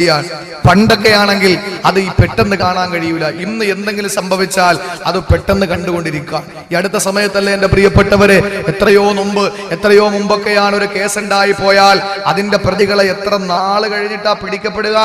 ചെയ്യാൻ പണ്ടൊക്കെ ആണെങ്കിൽ അത് ഈ പെട്ടെന്ന് കാണാൻ കഴിയൂല. ഇന്ന് എന്തെങ്കിലും സംഭവിച്ചാൽ അത് പെട്ടെന്ന് കണ്ടുകൊണ്ടിരിക്കുക ഈ അടുത്ത സമയത്തല്ലേ എന്റെ പ്രിയപ്പെട്ടവരെ എത്രയോ മുമ്പ് എത്രയോ മുമ്പൊക്കെയാണ് ഒരു കേസ് ഉണ്ടായി പോയാൽ അതിന്റെ പ്രതികളെ എത്ര നാൾ കഴിഞ്ഞിട്ടാ പിടിക്കപ്പെടുക?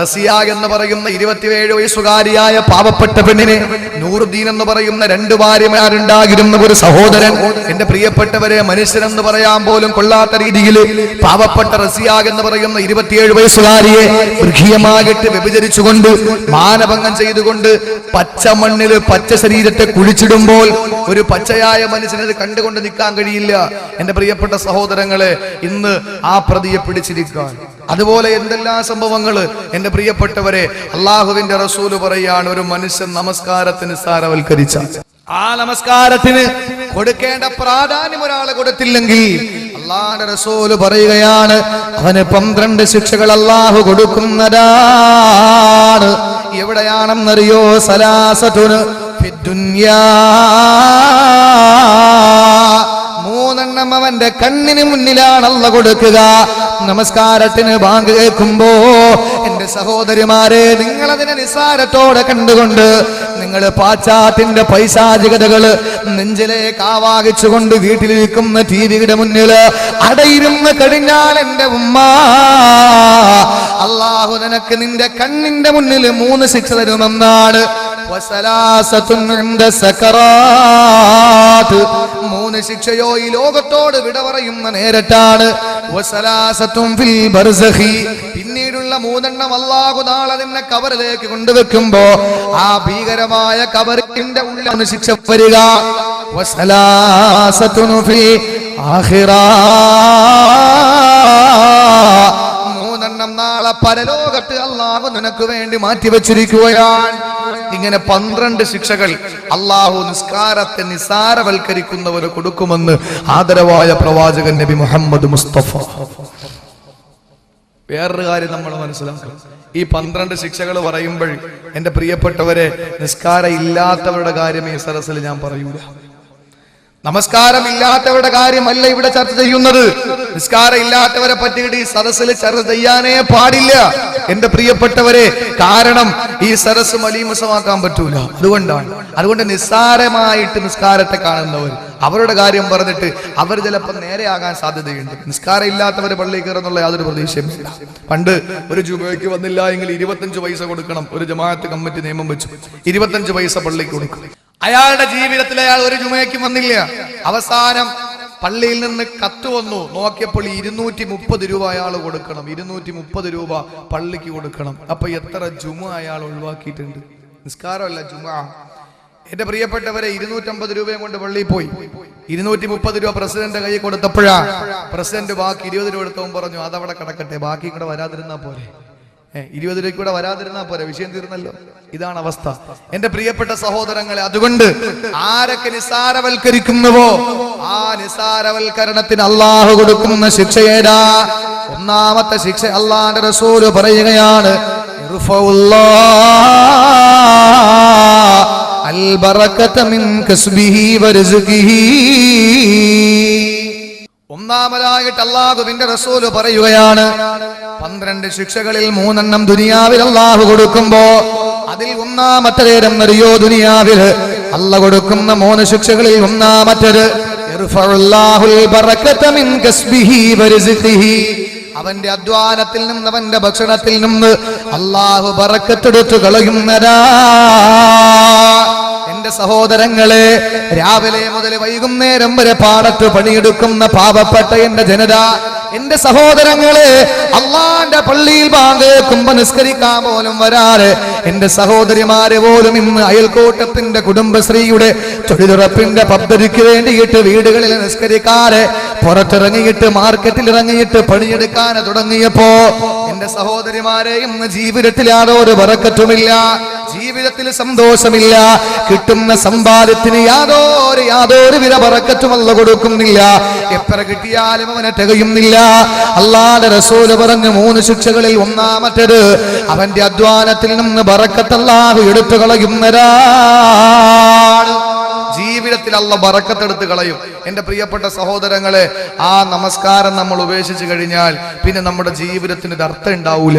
റസിയ എന്ന് പറയുന്ന ഇരുപത്തിയേഴ് വയസ്സുകാരിയായ പാവപ്പെട്ട പെണ്ണിനെ നൂറുദ്ദീൻ എന്ന് പറയുന്ന രണ്ട് ഭാര്യമാരുണ്ടായിരുന്ന ഒരു സഹോദരൻ. എന്റെ പ്രിയപ്പെട്ടവരെ മനുഷ്യനെന്ന് പറയാൻ പോലും കൊള്ളാത്ത രീതിയിൽ പാവപ്പെട്ട റസിയ എന്ന് പറയുന്ന ഇരുപത്തിയേഴ് വയസ്സുകാരിയെ വൃഖീയമായിട്ട് വ്യഭിചരിച്ചുകൊണ്ട് മാനഭംഗം ചെയ്തുകൊണ്ട് പച്ച മണ്ണിൽ പച്ച ശരീരത്തെ കുഴിച്ചിടുമ്പോൾ ഒരു പച്ചയായ മനുഷ്യനത് കണ്ടുകൊണ്ട് നിൽക്കാൻ കഴിയില്ല. എന്റെ പ്രിയപ്പെട്ട സഹോദരങ്ങളെ ഇന്ന് ആ പ്രതിയെ പിടിച്ചിരിക്കാൻ. അതുപോലെ എന്തെല്ലാം സംഭവങ്ങൾ എന്റെ പ്രിയപ്പെട്ടവരെ അള്ളാഹുവിന്റെ റസൂൽ പറയാണ് ഒരു മനുഷ്യൻ നമസ്കാരത്തിന് സാരവൽക്കരിച്ച. ആ നമസ്കാരത്തിന് കൊടുക്കേണ്ട പ്രാധാന്യം ഒരാളെ കൊടുത്തില്ലെങ്കിൽ അള്ളാന്റെ റസൂൽ പറയുകയാണ് അവന് പന്ത്രണ്ട് ശിക്ഷകൾ അള്ളാഹു കൊടുക്കുന്നതാണ് എവിടെയാണെന്നറിയോ സലാസതുന് ഫിദ്ദുന്യാ. മൂന്നെണ്ണം അവന്റെ കണ്ണിന് മുന്നിലാണല്ല കൊടുക്കുക നമസ്കാരത്തിന് ബാങ്ക് കേൾക്കുമ്പോ എന്റെ സഹോദരിമാരെ നിങ്ങൾ അതിനെ നിസ്സാരത്തോടെ കണ്ടുകൊണ്ട് നിങ്ങൾ പാശ്ചാത്യന്റെ പൈശാചികതകൾ നെഞ്ചിലേക്ക് ആവാഹിച്ചുകൊണ്ട് വീട്ടിലിരിക്കുന്ന ടി വിയുടെ മുന്നിൽ അടയിരുന്ന് കഴിഞ്ഞാൽ എന്റെ ഉമ്മ അള്ളാഹു നിനക്ക് നിന്റെ കണ്ണിന്റെ മുന്നിൽ മൂന്ന് ശിക്ഷ തരുമെന്നാണ്. മൂന്ന് ശിക്ഷയോ ഈ ലോകത്തോട് വിട പറയുന്ന ബർസഖി. പിന്നീടുള്ള മൂന്നെണ്ണം അള്ളാഹു നാളെ നിന്നെ കൊണ്ടുവെക്കുമ്പോ ആ ഭീകരമായ കബറിന്റെ ഉള്ളിലാണ് ശിക്ഷ വരിക. വസലാസത്തുൻ മൂന്നെണ്ണം നാളെ പരലോകത്ത് അള്ളാഹു നിനക്ക് വേണ്ടി മാറ്റിവെച്ചിരിക്കുകയാണ് ഇങ്ങനെ പന്ത്രണ്ട് ശിക്ഷകൾ അള്ളാഹു നിസ്കാരത്തെ നിസാരവൽക്കരിക്കുന്നവന് കൊടുക്കുമെന്ന് ആദരവായ പ്രവാചകൻ നബി മുഹമ്മദ് മുസ്തഫ. വേറൊരു കാര്യം നമ്മൾ മനസ്സിലാക്കണം. ഈ പന്ത്രണ്ട് ശിക്ഷകൾ പറയുമ്പോൾ എന്റെ പ്രിയപ്പെട്ടവരെ നിസ്കാരം ഇല്ലാത്തവരുടെ കാര്യം ഈ സരസിൽ ഞാൻ പറയൂല. നമസ്കാരം ഇല്ലാത്തവരുടെ കാര്യമല്ല ഇവിടെ ചർച്ച ചെയ്യുന്നത്. നിസ്കാരം ഇല്ലാത്തവരെ പറ്റിയിട്ട് ഈ സദസ്സിൽ ചർച്ച ചെയ്യാനേ പാടില്ല. എന്റെ പ്രിയപ്പെട്ടവരെ കാരണം ഈ സദസ്സ് മലീമസമാക്കാൻ പറ്റൂല. അതുകൊണ്ടാണ്. അതുകൊണ്ട് നിസ്സാരമായിട്ട് നിസ്കാരത്തെ കാണുന്നവർ അവരുടെ കാര്യം പറഞ്ഞിട്ട് അവർ ചിലപ്പോൾ നേരെയാകാൻ സാധ്യതയുണ്ട്. നിസ്കാരം ഇല്ലാത്തവർ പള്ളിയിൽ കയറുന്നുള്ള യാതൊരു പ്രതീക്ഷയും പണ്ട് ഒരു ജുബയ്ക്ക് വന്നില്ല എങ്കിൽ ഇരുപത്തഞ്ച് പൈസ കൊടുക്കണം. ഒരു ജമാഅത്ത് കമ്മിറ്റി നിയമം വെച്ചു. ഇരുപത്തഞ്ച് പൈസ പള്ളിക്ക് കൊടുക്കും. അയാളുടെ ജീവിതത്തിൽ അയാൾ ഒരു ജുമയ്ക്കും വന്നില്ല. അവസാനം പള്ളിയിൽ നിന്ന് കത്ത് വന്നു. നോക്കിയപ്പോൾ ഇരുന്നൂറ്റി മുപ്പത് രൂപ അയാൾ കൊടുക്കണം. ഇരുന്നൂറ്റി മുപ്പത് രൂപ പള്ളിക്ക് കൊടുക്കണം. അപ്പൊ എത്ര ജുമ അയാൾ ഒഴിവാക്കിയിട്ടുണ്ട്? നിസ്കാരമല്ല ജുമ. എന്റെ പ്രിയപ്പെട്ടവരെ ഇരുന്നൂറ്റമ്പത് രൂപയും കൊണ്ട് പള്ളിയിൽ പോയി. ഇരുന്നൂറ്റി മുപ്പത് രൂപ പ്രസിഡന്റ് കൈ കൊടുത്തപ്പോഴാ പ്രസിഡന്റ് ബാക്കി ഇരുപത് രൂപ എടുത്തവും പറഞ്ഞു അതവിടെ കിടക്കട്ടെ ബാക്കി കൂടെ വരാതിരുന്നാ ഏ, ഇരുപത് രൂപയ്ക്ക് കൂടെ വരാതിരുന്നാ പോരെ? വിഷയം തീർന്നല്ലോ. ഇതാണ് അവസ്ഥ. എന്റെ പ്രിയപ്പെട്ട സഹോദരങ്ങളെ അതുകൊണ്ട് ആരൊക്കെ നിസാരവൽക്കരിക്കുന്നുവോ ആ നിസാരവൽക്കരണത്തിന് അള്ളാഹു കൊടുക്കുന്ന ശിക്ഷ ഏതാ? ഒന്നാമത്തെ ശിക്ഷ അള്ളാന്റെ റസൂൽ പറയുകയാണ് അൽ മിൻ കസ്ബിഹി വരസുഖിഹി ഒന്നാമതായിട്ട് അള്ളാഹുവിന്റെ റസൂൽ പറയുകയാണ് പന്ത്രണ്ട് ശിക്ഷകളിൽ മൂന്നെണ്ണം ദുനിയാവിൽ അള്ളാഹു കൊടുക്കുമ്പോ അതിൽ ഒന്നാമത്തേരം അറിയോ ദുനിയാവിൽ? അല്ല കൊടുക്കുന്ന മൂന്ന് ശിക്ഷകളിൽ ഒന്നാമത്തേത് അവന്റെ അധ്വാനത്തിൽ നിന്ന് അവന്റെ ഭക്ഷണത്തിൽ നിന്ന് അള്ളാഹു പറക്കത്തെടുത്തു കളയുന്നതാ. എന്റെ സഹോദരങ്ങളെ രാവിലെ മുതൽ വൈകുന്നേരം വരെ പാടത്ത് പണിയെടുക്കുന്ന പാവപ്പെട്ട എന്റെ ജനത എന്റെ സഹോദരങ്ങളെ അള്ളാന്റെ പള്ളിയിൽ ബാങ്കേക്കുമ്പോ നിസ്കരിക്കാൻ പോലും വരാറ് എന്റെ സഹോദരിമാരെ പോലും ഇന്ന് അയൽക്കൂട്ടത്തിന്റെ കുടുംബശ്രീയുടെ തൊഴിലുറപ്പിന്റെ പദ്ധതിക്ക് വേണ്ടിയിട്ട് വീടുകളിൽ നിസ്കരിക്കാറ് പുറത്തിറങ്ങിയിട്ട് മാർക്കറ്റിൽ ഇറങ്ങിയിട്ട് പണിയെടുക്കാൻ തുടങ്ങിയപ്പോ എന്റെ സഹോദരിമാരെ ഇന്ന് ജീവിതത്തിൽ യാതൊരു വറക്കറ്റുമില്ല ജീവിതത്തിൽ സന്തോഷമില്ല. കിട്ടുന്ന സമ്പാദ്യത്തിന് യാതൊരു യാതൊരു വില പറക്കറ്റുമല്ല കൊടുക്കുന്നില്ല. എത്ര കിട്ടിയാലും അവനെ തികയുന്നില്ല. അല്ലാതെ റസൂൽ പറഞ്ഞു മൂന്ന് ശിക്ഷകളിൽ ഒന്നാമത്തേത് അവന്റെ അധ്വാനത്തിൽ നിന്ന് പറക്കത്തല്ലാതെ എടുത്തു കളയുന്നരാണ് ജീവിത ജീവിതത്തിൽ അല്ല ബറക്കത്തെടുത്ത് കളയും. എന്റെ പ്രിയപ്പെട്ട സഹോദരങ്ങളെ ആ നമസ്കാരം നമ്മൾ ഉപേക്ഷിച്ച് കഴിഞ്ഞാൽ പിന്നെ നമ്മുടെ ജീവിതത്തിന് ഒരു അർത്ഥം ഉണ്ടാവൂല.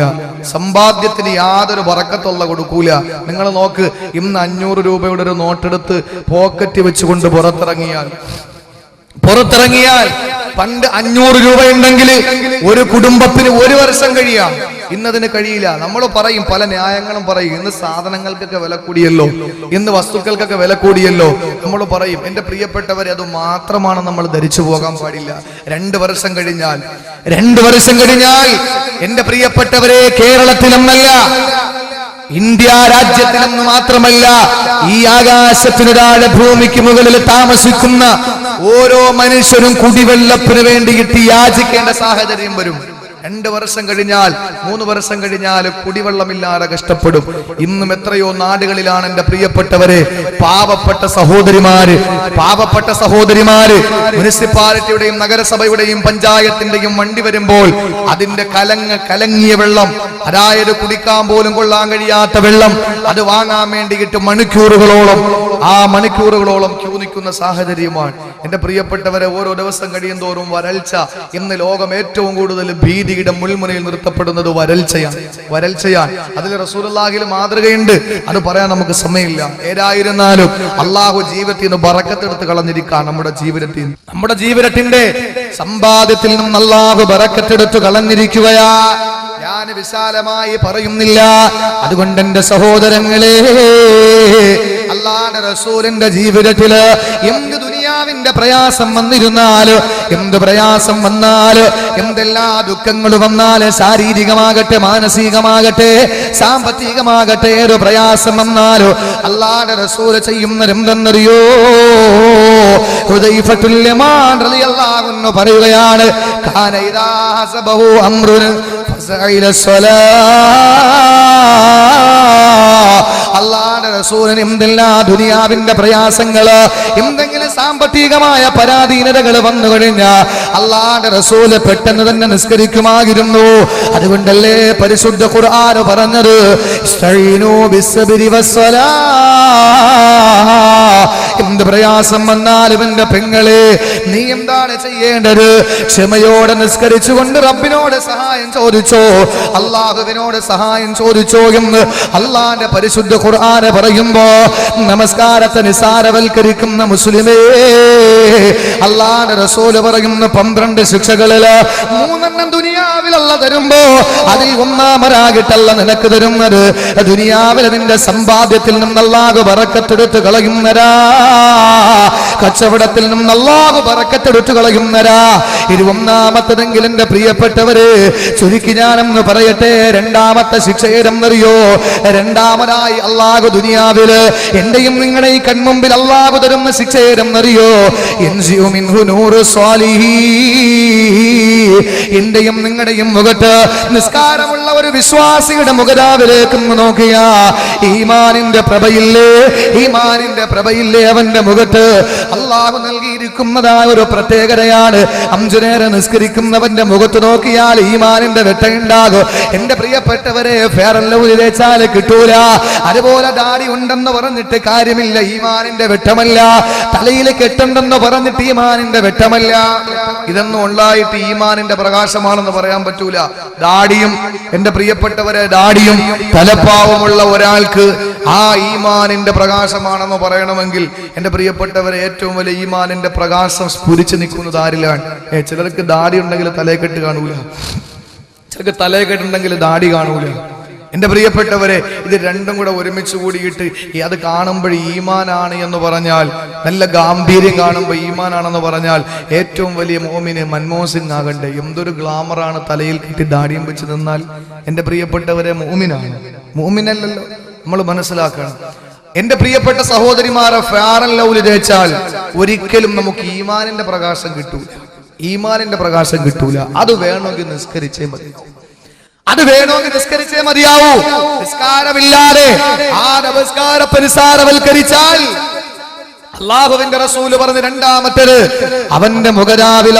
സമ്പാദ്യത്തിന് യാതൊരു ബറക്കത്തുള്ള കൊടുക്കൂല. നിങ്ങൾ നോക്ക് ഇന്ന് അഞ്ഞൂറ് രൂപയുടെ ഒരു നോട്ടെടുത്ത് പോക്കറ്റ് വെച്ചുകൊണ്ട് പുറത്തിറങ്ങിയാൽ. പുറത്തിറങ്ങിയാൽ പണ്ട് അഞ്ഞൂറ് രൂപ ഉണ്ടെങ്കിൽ ഒരു കുടുംബത്തിന് ഒരു വർഷം കഴിയാം. ഇന്നതിന് കഴിയില്ല. നമ്മൾ പറയും പല ന്യായങ്ങളും പറയും. ഇന്ന് സാധനങ്ങൾക്കൊക്കെ വില കൂടിയല്ലോ. ഇന്ന് വസ്തുക്കൾക്കൊക്കെ വില കൂടിയല്ലോ. നമ്മൾ പറയും എന്റെ പ്രിയപ്പെട്ടവരെ അത് മാത്രമാണ് നമ്മൾ ധരിച്ചു പോകാൻ പാടില്ല. രണ്ട് വർഷം കഴിഞ്ഞാൽ രണ്ട് വർഷം കഴിഞ്ഞാൽ എന്റെ പ്രിയപ്പെട്ടവരെ കേരളത്തിലൊന്നല്ല ഇന്ത്യ രാജ്യത്തിലെന്ന് മാത്രമല്ല ഈ ആകാശത്തിനു താഴെ ഭൂമിക്ക് മുകളിൽ താമസിക്കുന്ന ഓരോ മനുഷ്യരും കുടിവെള്ളത്തിന് വേണ്ടിയിട്ട് യാചിക്കേണ്ട സാഹചര്യം വരും. രണ്ട് വർഷം കഴിഞ്ഞാൽ മൂന്ന് വർഷം കഴിഞ്ഞാൽ കുടിവെള്ളമില്ലാതെ കഷ്ടപ്പെടും. ഇന്നും എത്രയോ നാടുകളിലാണ് എന്റെ പ്രിയപ്പെട്ടവരെ പാവപ്പെട്ട സഹോദരിമാര് പാവപ്പെട്ട സഹോദരിമാര് മുനിസിപ്പാലിറ്റിയുടെയും നഗരസഭയുടെയും പഞ്ചായത്തിന്റെയും വണ്ടി വരുമ്പോൾ അതിന്റെ കലങ്ങ കലങ്ങിയ വെള്ളം അതായത് കുടിക്കാൻ പോലും കൊള്ളാൻ കഴിയാത്ത വെള്ളം അത് വാങ്ങാൻ വേണ്ടിയിട്ട് മണിക്കൂറുകളോളം. ആ മണിക്കൂറുകളോളം ക്യൂ നിൽക്കുന്ന സാഹചര്യമാണ്. എന്റെ പ്രിയപ്പെട്ടവരെ ഓരോ ദിവസം കഴിയും തോറും വരൾച്ച ഇന്ന് ലോകം ഏറ്റവും കൂടുതൽ ഭീതിയുടെ മുൾമുനയിൽ നിർത്തപ്പെടുന്നത് വരൾച്ചയാണ്. വരൾച്ചയാണ്. അതിൽ റസൂലുള്ളാഹിൽ മാതൃകയുണ്ട്. അത് പറയാൻ നമുക്ക് സമയമില്ല. ഏതായിരുന്നാലും അള്ളാഹു ജീവിതത്തിൽ നിന്ന് ബറക്കത്തെടുത്ത് കളഞ്ഞിരിക്കുക നമ്മുടെ ജീവിതത്തിൽ. നമ്മുടെ ജീവിതത്തിന്റെ സമ്പാദ്യത്തിൽ നിന്ന് അള്ളാഹു ബറക്കത്തെടുത്ത് കളഞ്ഞിരിക്കുകയാ. ഞാൻ വിശാലമായി പറയുന്നില്ല. അതുകൊണ്ട് എന്റെ സഹോദരങ്ങളെ അള്ളാന്റെ റസൂലിന്റെ ജീവിതത്തിൽ എന്ത് ദുനിയാവിന്റെ പ്രയാസം വന്നിരുന്നാൽ എന്ത് പ്രയാസം വന്നാൽ എന്തെല്ലാ ദുഃഖങ്ങൾ വന്നാൽ ശാരീരികമാകട്ടെ മാനസികമാകട്ടെ സാമ്പത്തികമാകട്ടെ ഏത് പ്രയാസം വന്നാലോ അള്ളാന്റെ റസൂൽ ചെയ്യുന്ന എന്തെന്നറിയോ? ഹുദൈഫത്തുല്യമാൻ റളിയല്ലാഹു അൻഹു പറയുകയാണ് കാന ഇദാ ഹസബഹു അംറുൻ ഫസഇല അള്ളാന്റെ റസൂലിന് എന്തെല്ലാം ദുനിയാവിന്റെ പ്രയാസങ്ങൾ? എന്തെങ്കിലും സാമ്പത്തികമായ പരാധീനതകൾ വന്നു കഴിഞ്ഞാൽ അള്ളാന്റെ റസൂൽ പെട്ടെന്ന് തന്നെ നിസ്കരിക്കുമായിരുന്നു. അതുകൊണ്ടല്ലേ പരിശുദ്ധ ഖുർആൻ പറഞ്ഞത്. എന്ത് പ്രയാസം വന്നാലും എന്റെ പെങ്ങളെ നീ എന്താണ് ചെയ്യേണ്ടത്? ക്ഷമയോടെ നിസ്കരിച്ചുകൊണ്ട് റബ്ബിനോട് സഹായം ചോദിച്ചോ? അള്ളാഹുവിനോട് സഹായം ചോദിച്ചോ എന്ന് അള്ളാന്റെ പരിശുദ്ധ ഖുർആന് പറയുമ്പോ നമസ്കാരത്തെ നിസാരവൽക്കരിക്കുന്ന മുസ്ലിമേ അള്ളാന്റെ റസൂൽ പറയുന്ന പന്ത്രണ്ട് ശിക്ഷകളിൽ മൂന്നെണ്ണം ദുനിയാവിലുള്ള തരുമ്പോ അതിൽ ഒന്നാമരാകിട്ടല്ല നിനക്ക് തരുന്നത്. ദുനിയാവിലെ നിന്റെ സമ്പാദ്യത്തിൽ നിന്നല്ലാതെ വറക്കത്തെടുത്ത് കളയുന്നരാ. കച്ചവടത്തിൽ നിന്നും അല്ലാഹു പറക്കത്തെടുത്തു കളയുന്നരാ ഇത് ഒന്നാമത്തതെങ്കിൽ എന്റെ പ്രിയപ്പെട്ടവര് ചുരുക്കി ഞാനെന്ന് പറയട്ടെ. രണ്ടാമത്തെ ശിക്ഷ ഏതെന്നറിയോ? രണ്ടാമതായി അള്ളാഹു ദുനിയാവിൽ എന്റെയും നിങ്ങളെ ഈ കൺമുമ്പിൽ അള്ളാഹു തരുന്ന ശിക്ഷ എൻ ജിയോ മിൻഹു നൂറ് സ്വാലിഹീ എന്റെയും നിങ്ങളുടെയും മുഖത്ത് നിസ്കാരമുള്ള ഒരു വിശ്വാസിയുടെ മുഖരാവിലേക്ക് നോക്കിയ ഈമാനിന്റെ പ്രഭയില്ലേ ഈമാനിന്റെ പ്രഭയില്ലേ അവന്റെ മുഖത്ത് അള്ളാഹു നൽകിയിരിക്കുന്നതായ ഒരു പ്രത്യേകതയാണ്. അഞ്ചു നേരം നിസ്കരിക്കുന്നവന്റെ മുഖത്ത് നോക്കിയാൽ ഈമാനിന്റെ വെട്ടയുണ്ടാകും എന്റെ പ്രിയപ്പെട്ടവരെ തേച്ചാൽ കിട്ടൂല. അതുപോലെ ദാടി ഉണ്ടെന്ന് പറഞ്ഞിട്ട് കാര്യമില്ല ഈമാനിന്റെ വെട്ടമല്ല. തലയിൽ കെട്ടുണ്ടെന്ന് പറഞ്ഞിട്ട് ഈമാനിന്റെ വെട്ടമല്ല. ഇതൊന്നും ഉണ്ടായിട്ട് ഈമാനിന്റെ പ്രകാശമാണെന്ന് പറയാൻ പറ്റൂല. ദാടിയും എന്റെ പ്രിയപ്പെട്ടവരെ ദാടിയും തലപ്പാവുമുള്ള ഒരാൾക്ക് ആ ഈമാനിന്റെ പ്രകാശമാണെന്ന് പറയണമെങ്കിൽ എന്റെ പ്രിയപ്പെട്ടവരെ ഏറ്റവും വലിയ ഈമാനിന്റെ പ്രകാശം സ്ഫുരിച്ച് നിൽക്കുന്നത് ആരിലാണ്? ഏ ചിലർക്ക് ദാടി ഉണ്ടെങ്കിൽ തലേക്കെട്ട് കാണൂല. ചിലർക്ക് തലേക്കെട്ടുണ്ടെങ്കിൽ ദാടി കാണൂല. എന്റെ പ്രിയപ്പെട്ടവരെ ഇത് രണ്ടും കൂടെ ഒരുമിച്ച് കൂടിയിട്ട് അത് കാണുമ്പോൾ ഈമാനാണ് എന്ന് പറഞ്ഞാൽ നല്ല ഗാംഭീര്യം കാണുമ്പോൾ ഈമാനാണെന്ന് പറഞ്ഞാൽ ഏറ്റവും വലിയ മോമിന് മൻമോഹൻ സിംഗ് ആകണ്ടേ. എന്തൊരു ഗ്ലാമറാണ് തലയിൽ കിട്ടി ദാടിയും വെച്ച് നിന്നാൽ. എന്റെ പ്രിയപ്പെട്ടവരെ മോമിനാണ്. മോമിനല്ലല്ലോ നമ്മൾ മനസ്സിലാക്കണം. എന്റെ പ്രിയപ്പെട്ട സഹോദരിമാരെ ഫാറൻ ലൗൽ തേച്ചാൽ ഒരിക്കലും നമുക്ക് ഈമാനിന്റെ പ്രകാശം കിട്ടൂല. ഈമാനിന്റെ പ്രകാശം കിട്ടൂല. അത് വേണമെങ്കിൽ നിസ്കരിച്ചേ മതി. അത് വേണമെങ്കിൽ നിസ്കരിച്ചേ മതിയാവൂ. നിസ്കാരമില്ലാതെ ആ നമസ്കാര പരിസാരവൽക്കരിച്ചാൽ അള്ളാഹുവിന്റെ റസൂൽ പറഞ്ഞ് രണ്ടാമത്തേത് അവന്റെ മുഖരാവിൽ